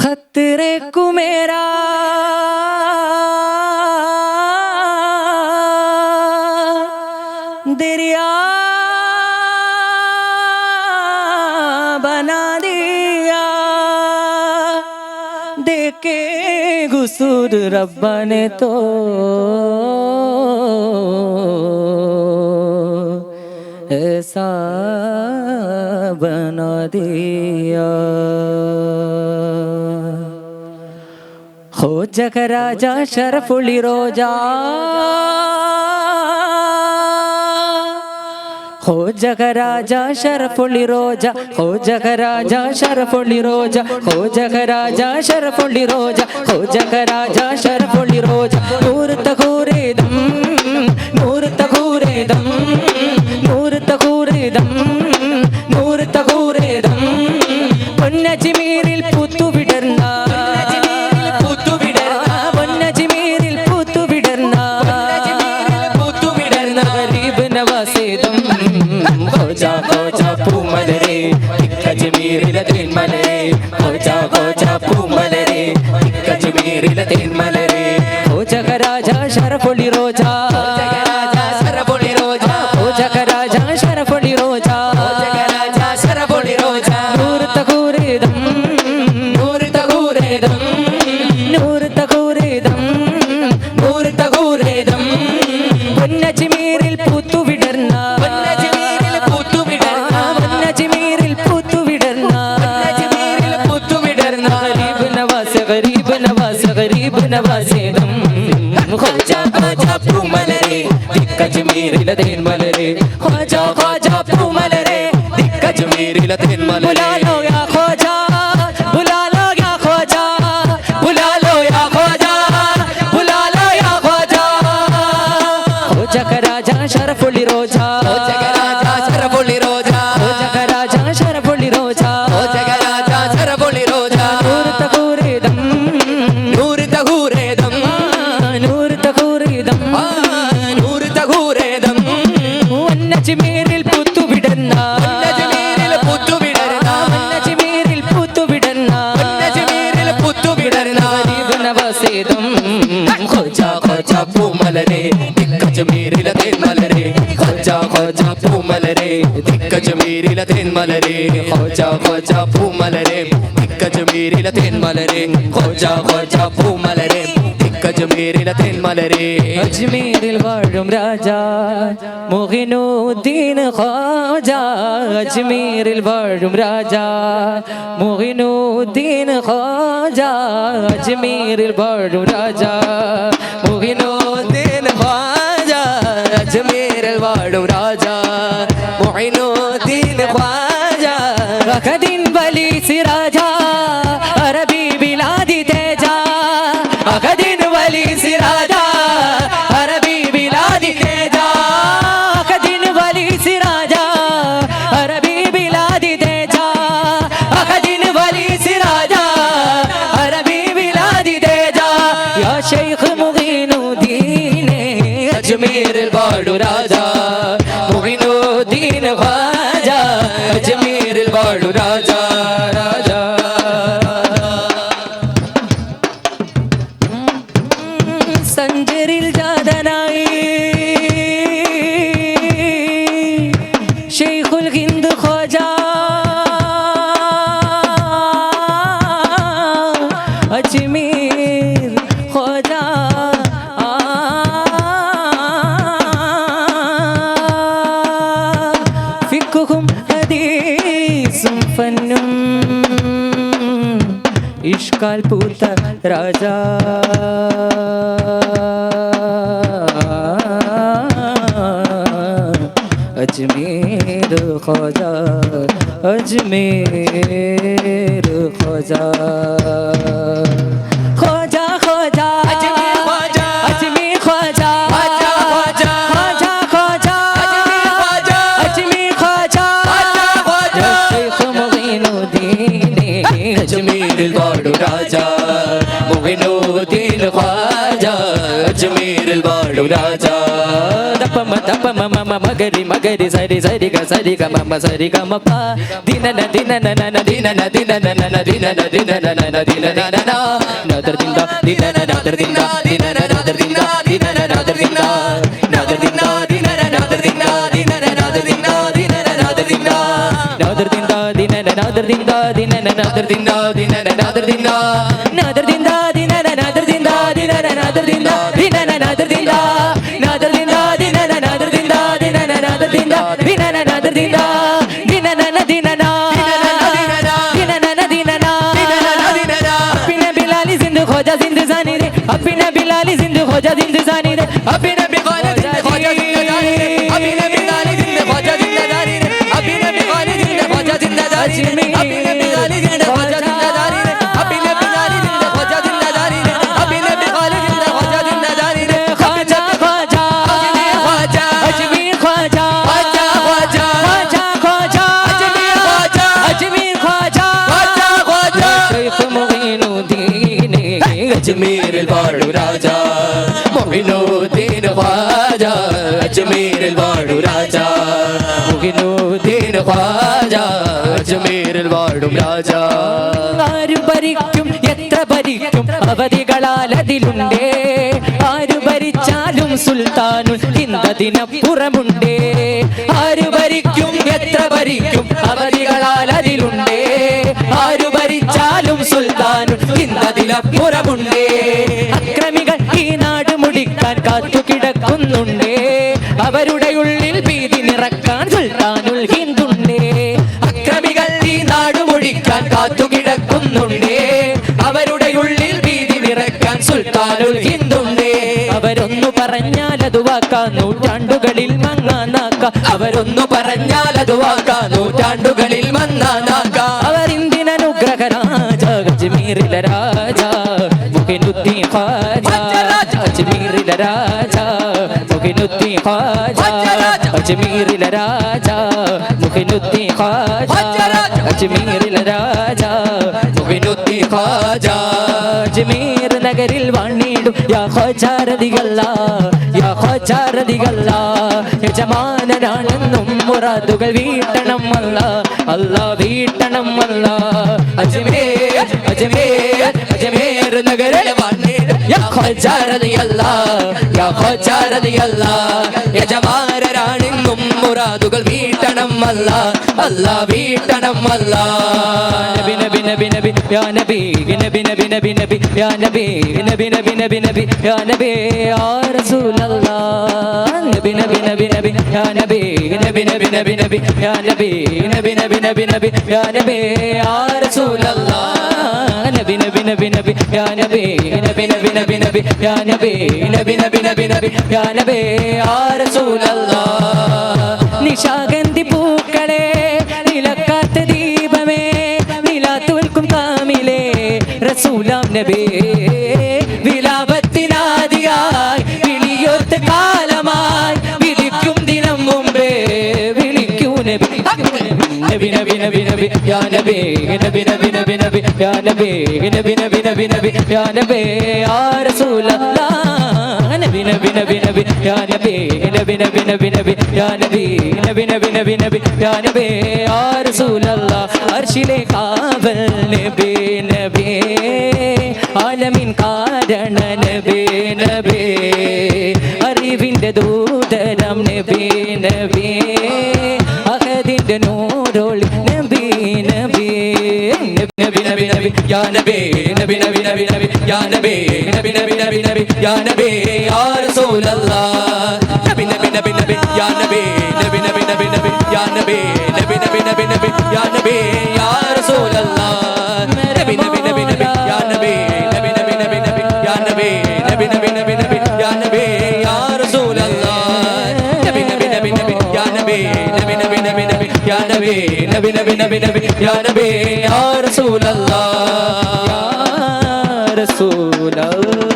खतरे को मेरा। दरिया बना दिया। देखे गुसूर रब्बा ने तो। ऐसा बना दिया। ജഗരാജ ഷറഫുളി റോജ. ഹോ ജഗരാജ ഷറഫുളി റോജ ഹോ ജഗരാജ ഷറഫുളി റോജ ഹോ ജഗരാജ ഷറഫുളി റോജ ഹോ ജഗരാജ ഷറഫുളി റോജ. നൂറ് തകൂരേദം നൂറ് തകൂരേദം നൂറ് തകൂരേദം കജ്മീരിലെ തേന്മലരെ ഹോജ ഹോജ പൂമലരെ കജ്മീരിലെ തേന്മലരെ ഹോജ രാജ ശരഫൊളി റോജ ശരഫൊളി റോജ ഹോജ രാജ ശരഫൊളി റോജ രാജ ശരഫൊളി റോജ നൂറ് തകൂരേതം നൂറ് തകൂരേതം നൂറ് നവാസേതം ഖോജ ഖോജ പൂമലരെ ദിക്കജ്മീരിലെ തേന്മലരെ ഖോജ ഖോജ പൂമലരെ ദിക്കജ്മീരിലെ തേന്മലരെ ബുലാലോ യാ ഖോജ ബുലാലോ യാ ഖോജ ബുലാലോ യാ ഖോജ ബുലാലോ യാ ഖോജ ഖോജ രാജ ശരഫുളി റോജ ഖോജ വന്നജിമീരിൽ പുത്തുവിടന്ന വന്നജിമീരിൽ പുത്തുവിടർന്ന വന്നജിമീരിൽ പുത്തുവിടർന്ന നജ്മീരിൽ പുത്തുവിടർന്ന ഗരീബ് നവാസേദം ഖോജ ഖോജ പൂമലരെ ദിക്കജ്മീരിലെ തേന്മലരെ. ഖോജ ഖോജ പൂമലരെ ദിക്കജ്മീരിലെ തേന്മലരെ. ഖോജ ഖോജ പൂമലരെ ദിക്കജ്മീരിലെ തേന്മലരെ. ഖോജ ഖോജ പൂമലരെ. ദിക്കജ്മീരിലെ തേന്മലരെ അജ്മീരിൽ വാഴും രാജാ മുഹിനുദ്ദീൻ ഖാജ. അജ്മീരിൽ വാഴും രാജാ മുഹിനുദ്ദീൻ ഖാജ. അജ്മീരിൽ വാഴും രാജാ മുഹിനുദ്ദീൻ ഖാജ. അജ്മീരിൽ വാഴും രാജാ മുഹിനുദ്ദീൻ ഖാജ. خدين ولي سرادا عربي بلادي تيجا خدين ولي سرادا عربي بلادي تيجا خدين ولي سرادا عربي بلادي تيجا يا شيخ مغين الدين أجمير البارو رادا. ഫന്നും ഇഷ്കാൽ പൂത്ത രാജാ. അജ്മീർ ഖോജാ അജ്മീർ ഖോജാ. ഖാജ അജ്മീരിൽ വാഴും രാജാ. ദപ്പമ ദപ്പമ മമ മകരി മകരി സരി സരി ഗ സരി ഗ മമ സരി ഗ മ ദിനന ദിനന നന ദിനന ദിനന നന ദിനന ദിനന നന ദിനന നന നദർ ദിന്ദ ദിനന നദർ ദിന്ദ ദിനന നദർ ദിന്ദ ദിനന നദർ ദിന്ദ. നദർ ദിന്ദ ദിനന നദർ ദിന്ദ ദിനന നദർ ദിന്ദ ദിനന നദർ ദിന്ദ. നദർ ദിന്ദ ദിനന നദർ ദിന്ദ ദിനന നദർ ദിന്ദ ദിനന നദർ ദിന്ദ. حلالي زند خوجا زند زاني دے ابھی نبی قالی زند خوجا زند داری دے ابھی نبی قالی زند خوجا زند داری دے ابھی نبی قالی زند خوجا زند داری دے ابھی نبی قالی زند خوجا زند داری دے ابھی نبی قالی زند خوجا زند داری دے ابھی نبی قالی زند خوجا زند داری دے خواجہ خواجہ خواجہ اجمیر خواجہ خواجہ خواجہ خواجہ خواجہ اجمیر خواجہ اجمیر خواجہ خواجہ خواجہ شیخ معین الدین اجمیر വാഴു രാജ മുഈനുദ്ദീൻ ഖ്വാജ അജ്മീരിൽ വാഴു രാജ. മുഈനുദ്ദീൻ ഖ്വാജ അജ്മീരിൽ വാഴും രാജ. ആര് ഭരിക്കും എത്ര ഭരിക്കും അവധികളാൽ അതിലുണ്ടേ. ആരു ഭരിച്ചാലും സുൽത്താനുൽ ഇന്നതിനപ്പുറമുണ്ടേ ആരു ഭരിക്കും എത്ര ഭരിക്കും അവധികളാൽ അതിലുണ്ടേ. ആരു ഭരിച്ചാലും സുൽത്താനുൽ ഇന്നതിനപ്പുറമുണ്ടേ അക്രമികൾ ഈ നാട് മുടിക്കാൻ കാത്തു കിടക്കുന്നുണ്ടേ അവരുടെ ഉള്ളിൽ ഭീതി നിറക്കാൻ സുൽത്താനുൽ ഹിന്ദുണ്ടേ. അക്രമികൾ ഈ നാട് മുടിക്കാൻ കാത്തു കിടക്കുന്നുണ്ടേ അവരുടെ ഉള്ളിൽ ഭീതി നിറക്കാൻ സുൽത്താനുൽ ഹിന്ദുണ്ടേ. അവരൊന്നു പറഞ്ഞാൽ അത് വാക്കാ നൂറ്റാണ്ടുകളിൽ മങ്ങാനാക്ക അവരൊന്നു പറഞ്ഞാൽ അത് വാക്കാം നൂറ്റാണ്ടുകളിൽ മങ്ങാനാക്ക അജ്മീറിലെ രാജ മുഖിനുദ്ദീൻ ഖാജ അജ്മീറിലെ രാജ മുഖിനുദ്ദീൻ ഖാജ അജ്മീറിലെ രാജ മുഖിനുദ്ദീൻ ഖാജ അജ്മീറിലെ രാജ മുഖിനുദ്ദീൻ ഖാജ. അജ്മീർ നഗരിൽ വാണിടും യാ ഖോജാരതികല്ല യഹോചാരതികല്ല മുറാദുകൾ വീട്ടണം അല്ല അല്ല വീട്ടണം മുറാദുകൾ വീട്ടണം അല്ല അല്ല വീട്ടണം അല്ല നബി നബി നബി യാ നബി നബി നബി നബി യാ നബി നബി നബി നബി യാ നബി യാ നബി നബി നബി നബി യാ നബി നബി നബി നബി യാ നബി നബി നബി നബി യാ നബി യാ നബി നബി നബി നബി യാ നബി നബി നബി നബി യാ നബി നബി നബി നബി യാ നബി യാ നിശാഗന്ധി പൂക്കളെ നിലക്കാത്ത ദീപമേ നില തോൽക്കും കാമിലേ റസൂലാം നബേ വിലാപത്തിനാദിയായി വിളിയൊത്ത കാലമായി വിളിക്കും ദിനം മുമ്പേ വിളിക്കൂ നബി നബി നബി നബി നബി യാ നബി നബി നബി നബി നബി യാ നബി നബി നബി നബി നബി യാ നബി യാ റസൂലല്ലാഹ് നബി നബി നബി നബി യാ നബി നബി നബി നബി നബി യാ നബി നബി നബി നബി നബി യാ നബി യാ റസൂലല്ലാ അർശിലെ കാവൽ നബി നബി ആലമിൻ കാരണ നബി നബി അറിവിന്റെ ദൂതനം നബി நபி நபி யா நபி நபி நபி நபி நபி யா நபி நபி நபி நபி நபி யா நபி யா ரசூல் அல்லாஹ் நபி நபி நபி நபி யா நபி நபி நபி நபி நபி யா நபி நபி நபி நபி நபி யா நபி யா ரசூல் அல்லாஹ் நபி நபி நபி நபி யா நபி நபி நபி நபி நபி யா நபி நபி நபி நபி നബി നബി നബി നബി യാ നബി യാ റസൂലല്ലാ യാ റസൂലല്ലാഹ്